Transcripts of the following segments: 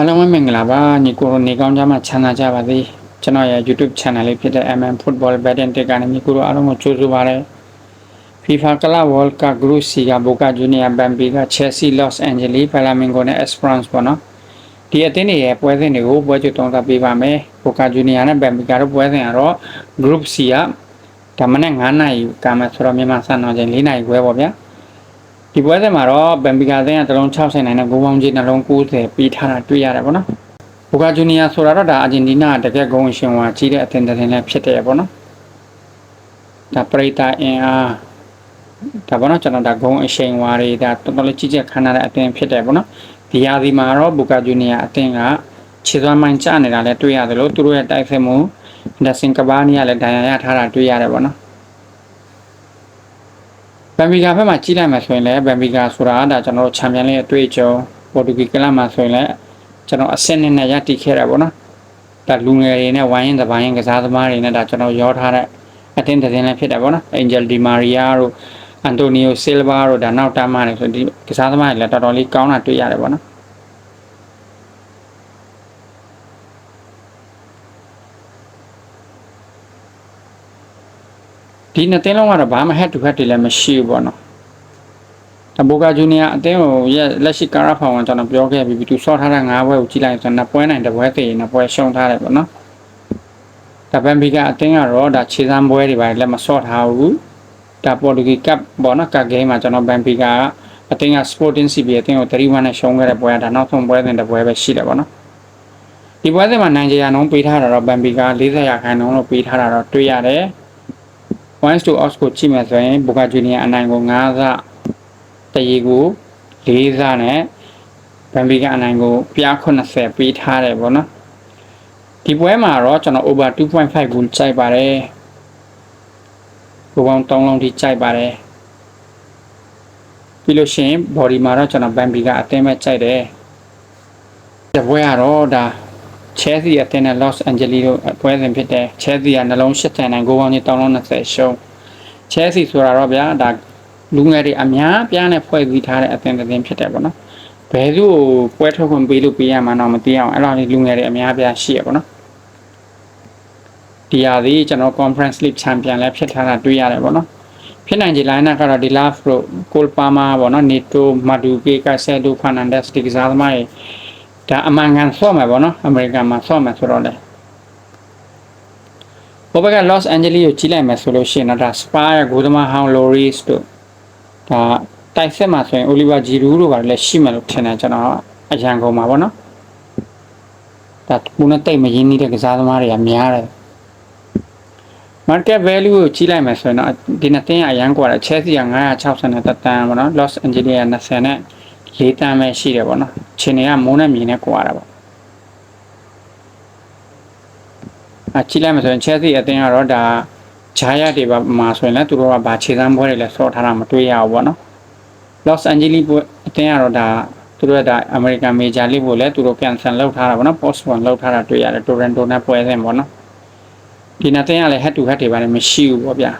အားလုံးပဲမင်္ဂလာပါညီကိုရိုနေကောင်းကြမှာချမ်းသာကြပါစေကျွန်တော်ရဲ့ YouTube channel လေးဖြစ်တဲ့ MM Football Betting Tech ကနေညီကိုရိုအားလုံးကိုကြိုဆိုပါရစေ FIFA Club World Cup Group C က Boca Juniors Benfica Chelsea Los Angeles Flamengo နဲ့ Esperance ပေါ့နော်ဒီအသင်းတွေရဲ့ပွဲစဉ်တွေကိုပွဲချုပ်တုံးသပ်ပေးပါမယ် Boca Juniors နဲ့ Benfica တို့ပွဲစဉ်ကတော့ Group C ကဒါမနဲ့9နာရီကာမဆိုတော့မြန်မာစံတော်ချိန်4နာရီခွဲပေါ့ဗျာ ဒီပွဲစဉ်မှာတော့ဘန်ဘီကာသင်းကတလုံး60နိုင်တဲ့ဂိုးပေါင်းကြီးနှလုံး90ပြီးထားတာတွေ့ရတယ်ပေါ့နော်။ဘူကာဂျူနီယာဆိုတာတော့ဒါအာဂျင်တီးနားတကယ်ဂုံရှင်ဝါကြီးတဲ့အသင်းတစ်သင်းလည်းဖြစ်တယ်ပေါ့နော်။ဒါပရိသတ်အင်အားဒါပေါ့နော်ကျွန်တော်ဒါဂုံအရှိန်ဝါတွေဒါတော်တော်လေးကြီးကျယ်ခမ်းနားတဲ့အသင်းဖြစ်တယ်ပေါ့နော်။ဒီရာသီမှာတော့ဘူကာဂျူနီယာအသင်းကခြေသွမ်းမိုင်းကျနေတာလည်းတွေ့ရတယ်လို့သူတို့ရဲ့တိုက်ခိုက်မှုဒါစင်ကဘာနီကလည်းဒဏ်ရာရထားတာတွေ့ရတယ်ပေါ့နော်။ ဘန်ဘီကာဘက်မှာကြီးလိုက်မှဆိုရင်လည်းဘန်ဘီကာဆိုတာဒါကျွန်တော်တို့ချန်ပီယံလိရဲ့အတွေ့အကြုံပေါ်တူဂီကလပ်မှာဆိုရင်လည်းကျွန်တော်အဆင့်နဲ့နဲ့ရတည်ခဲ့တာပေါ့နော်ဒါလူငယ်တွေနဲ့ဝိုင်းရင်သပိုင်းကစားသမားတွေနဲ့ဒါကျွန်တော်ရောထားတဲ့အတင်းတင်းလည်းဖြစ်တယ်ပေါ့နော်အင်ဂျယ်ဒီမာရီယာတို့အန်တိုနီယိုဆီလဗာတို့ဒါနောက်တမ်းမာတွေဆိုဒီကစားသမားတွေလည်းတော်တော်လေးကောင်းတာတွေ့ရတယ်ပေါ့နော် ဒီနှစ်တင်းလုံးကတော့ဘာမှ head to head တွေလည်းမရှိဘူးပေါ့နော်တဘိုကာဂျူနီယာအတင်းကိုရက်လက်ရှိကာရာဖောင်ကကျွန်တော်ပြောခဲ့ပြီးပြီးသူဆော့ထားတဲ့၅ဘွဲကိုကြည့်လိုက်ဆိုတော့ပွဲနိုင်တဲ့ဘွဲသေးရင်ပွဲရှုံးထားတယ်ပေါ့နော်ဒါပန်ဘီကအတင်းကတော့ဒါခြေစမ်းပွဲတွေပါလည်းမဆော့ထားဘူးဒါပေါ်တူဂီကပ်ပေါ့နော်ကပ်ဂိမ်းမှာကျွန်တော်ဘန်ဘီကအတင်းက Sporting CB အတင်းကို3-1နဲ့ရှုံးခဲ့တဲ့ပွဲဒါနောက်ဆုံးပွဲစဉ်တဲ့ပွဲပဲရှိတယ်ပေါ့နော်ဒီပွဲစဉ်မှာနိုင်ဂျီယာနှုံးပေးထားတာတော့ဘန်ဘီက40ရာခိုင်နှုန်းလို့ပေးထားတာတော့တွေ့ရတယ် points to odds ကိုကြည့်မယ်ဆိုရင်ဘူကာဂျူနီယာအနိုင်ကို9ဆတရီကို4ဆနဲ့ဘန်ဘီကအနိုင်ကိုပြား80ပေးထားတယ်ပေါ့နော်ဒီပွဲမှာတော့ကျွန်တော် over 2.5ကိုကြိုက်ပါတယ်ဘူပေါင်း3လုံးထိကြိုက်ပါတယ်ပြီးလို့ရှိရင် body မှာတော့ကျွန်တော်ဘန်ဘီကအတင်းမဲ့ကြိုက်တယ်ဒီပွဲကတော့ဒါ Chelsea အသင်းနဲ့ Los Angeles တို့ပွဲစဉ်ဖြစ်တယ် Chelsea ကနှလုံး80နိုင်ဂိုးပေါင်းကြီး320ရှုံး Chelsea ဆိုတာတော့ဗျာဒါလူငယ်တွေအများပြားနဲ့ဖွဲ့စည်းထားတဲ့အသင်းတစ်သင်းဖြစ်တယ်ပေါ့နော်ဘယ်သူ့ကိုပွဲထုတ်ခွင့်ပေးလို့ပေးရမှာတော့မသိအောင်အဲ့လိုလေးလူငယ်တွေအများပြားရှိရပေါ့နော်ဒီဟာဒီကျွန်တော် Conference League Champion လည်းဖြစ်ထားတာတွေ့ရတယ်ပေါ့နော်ဖြစ်နိုင်ခြေ line ကတော့ဒီ Love Pro Cole Palmer ပေါ့နော် Neto Maduke Casado Fernandez ဒီကစားသမားတွေ ဒါအမှန်ကန်ဆော့မယ်ပေါ့နော်အမေရိကန်မှာဆော့မယ်ဆိုတော့လေဘဘက Los Angeles ကိုကြီးလိုက်မယ်ဆိုလို့ရှိရင်တော့ဒါ Spa ရဂိုးသမားဟောင်း Loris တို့ဒါတိုက်ဆက်မှာဆိုရင် Oliver Giroud တို့ကလည်းရှိမယ်လို့ထင်တယ်ကျွန်တော်အရန်ကုန်မှာပေါ့နော်ဒါဘုန်းနဲ့တိတ်မရင်းနှီးတဲ့ကစားသမားတွေကများတယ် market value ကိုကြီးလိုက်မယ်ဆိုရင်တော့ဒီနှစ်သင်းအရန်ကွာတယ် Chelsea က960နဲ့တန်ပေါ့နော် Los Angeles က20နဲ့ ၄တန်းပဲရှိတယ်ပေါ့နော်ခြေနေကမိုးနဲ့မြေနဲ့ကွာတာပေါ့အချိလိုက်မှဆိုရင် Chelsea အသင်းကတော့ဒါဂျာယတ်တွေပါမှာဆိုရင်လည်းသူတို့ကဗာခြေစမ်းပွဲတွေလည်းဆော့ထားတာမတွေ့ရဘူးပေါ့နော် Los Angeles အသင်းကတော့ဒါသူတို့ကဒါ American Major League ကိုလည်းသူတို့ပြန်ဆန်လောက်ထားတာပေါ့နော် postpone လောက်ထားတာတွေ့ရတယ် Toronto နဲ့ပွဲစဉ်ပေါ့နော်ဒီနှစ်သင်းကလည်း head to head တွေပါလည်းမရှိဘူးပေါ့ဗျာ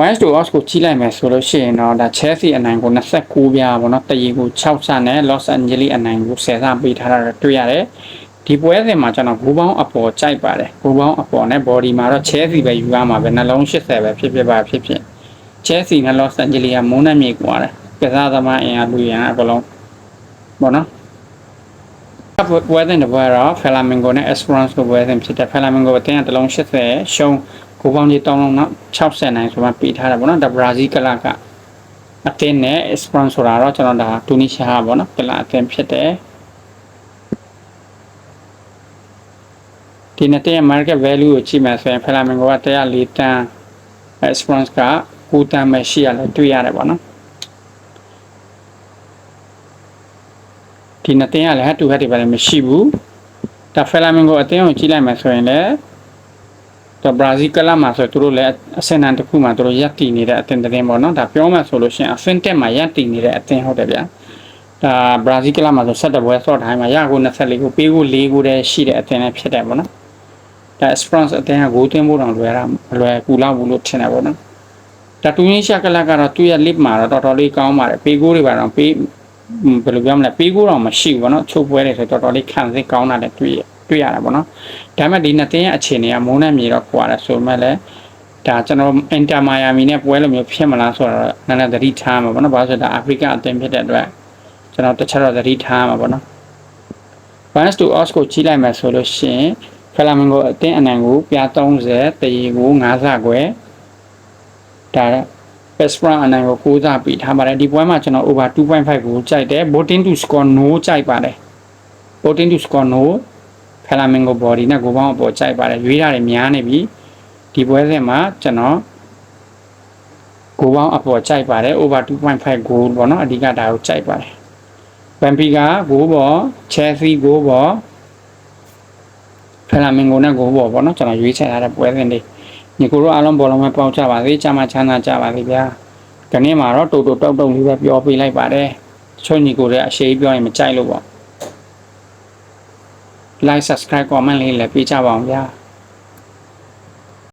West to Ox ကိုကြီးလိုက်မယ်ဆိုလို့ရှိရင်တော့ဒါ Chelsea အနိုင်ကို29ပြားပေါ့နော်တရီကို6ဆနဲ့ Los Angeles အနိုင်ကို10ဆပေးထားတာတွေ့ရတယ်ဒီပွဲစဉ်မှာကျွန်တော်ဂိုးပေါင်းအပေါ်ကြိုက်ပါတယ်ဂိုးပေါင်းအပေါ်နဲ့ body မှာတော့ Chelsea ပဲယူရမှာပဲနှလုံး80ပဲဖြစ်ဖြစ်ပါဖြစ်ဖြစ် Chelsea နဲ့ Los Angeles ကမိုးနဲ့မြေကွာတယ်ကစားသမားအင်အားလူရန်အကလုံးပေါ့နော်ပွဲစဉ်တစ်ပွဲတော့ Flamengo နဲ့ Esperance ကိုပွဲစဉ်ဖြစ်တဲ့ Flamengo အတင်းကတလုံး80ရှုံး ကိုပေါင်းကြီးတောင်းလုံးတော့60နိုင်ဆိုမှပေးထားတာပေါ့နော်ဒါဘရာဇီးကလကအတင်းနဲ့ Esperance ဆိုတာတော့ကျွန်တော်ဒါတူနီရှားပေါ့နော်ကလအတင်းဖြစ်တယ်ဒီနှစ်တဲ့ market value ကိုကြည့်မယ်ဆိုရင် Flamengo က104တန်း Esperance က9တန်းပဲရှိရလဲတွေ့ရတယ်ပေါ့နော်ဒီနှစ်တင်းကလည်း head to head တွေပါလည်းမရှိဘူးဒါ Flamengo အတင်းကိုကြည့်လိုက်မယ်ဆိုရင်လည်း တော့ဘရာဇီးကလပ်မှာဆိုသူတို့လည်းအဆင့်အတန်းတစ်ခုမှာသူတို့ရပ်တည်နေတဲ့အသင်းတင်းပေါ့နော်ဒါပြောမှဆိုလို့ရှိရင်အဆင့်တက်မှာရပ်တည်နေတဲ့အသင်းဟုတ်တယ်ဗျာဒါဘရာဇီးကလပ်မှာဆို17ပွဲဆော့တိုင်းမှာရကို24ကိုပေးကို4ကိုတည်းရှိတဲ့အသင်းလည်းဖြစ်တယ်ပေါ့နော်ဒါ Esperance အသင်းကဂိုးသွင်းဖို့တောင်လွယ်တာလွယ်ကူလောက်ဘူးလို့ထင်တယ်ပေါ့နော်ဒါတူနီးရှားကလပ်ကတော့သူ့ရဲ့ lip မှာတော့တော်တော်လေးကောင်းပါတယ်ပေးကိုတွေပါတော့ပေးอืมဘယ်လိုပြောမလဲပေးကိုတော့မရှိဘူးဗောနော်ချုပ်ပွဲတယ်ဆိုတော့တော်တော်လေးခံစစ်ကောင်းတာလည်းတွေ့ရတွေ့ ရတာဗောနော်ဒါပေမဲ့ဒီနှစ်သင်းရဲ့အခြေအနေကမုန်းနဲ့မြေတော့ခွာတယ်ဆိုမှလည်းဒါကျွန်တော်အင်တာမိုင်ယာမီနဲ့ပွဲလိုမျိုးဖြစ်မလားဆိုတော့နည်းနည်းသတိထားမှာဗောနော်ဘာလို့ဆိုတော့ဒါအာဖရိကအသင်းဖြစ်တဲ့အတွက်ကျွန်တော်တစ်ချက်တော့သတိထားမှာဗောနော် Vance to Os ကိုကြီးလိုက်မယ်ဆိုလို့ရှိရင်ဖလာမင်ဂိုအသင်းအနိုင်ကိုပြား30တရေကို9ဆခွဲဒါ Espra အနိုင်ကို6ဆပြီးထားပါတယ်ဒီပွဲမှာကျွန်တော် over 2.5ကိုကြိုက်တယ် voting to score no ကြိုက်ပါတယ် voting to score no ဖလာမင်ဂို body နဲ့ကိုပေါင်းအပေါ်ကြိုက်ပါတယ်ရွေးတာတွေများနေပြီဒီပွဲစဉ်မှာကျွန်တော်ကိုပေါင်းအပေါ်ကြိုက်ပါတယ် over 2.5 goal ပေါ့နော်အဓိကဒါကိုကြိုက်ပါတယ်ဘန်ပီကာဂိုးပေါ်ချယ်ဆီဂိုးပေါ်ဖလာမင်ဂိုနဲ့ဂိုးပေါ်ပေါ့နော်ကျွန်တော်ရွေးချယ်ထားတဲ့ပွဲစဉ်တွေညီကိုတို့အားလုံးဘောလုံးပဲပေါက်ကြပါစေချမ်းသာချမ်းသာကြပါစေဗျာဒီနေ့မှာတော့တူတူတောက်တုံလေးပဲပြောပေးလိုက်ပါတယ်ချွတ်ညီကိုတွေအရှိပြောရင်မကြိုက်လို့ပေါ့ like subscribe comment လေးလည်းပေးကြပါအောင်ဗျာ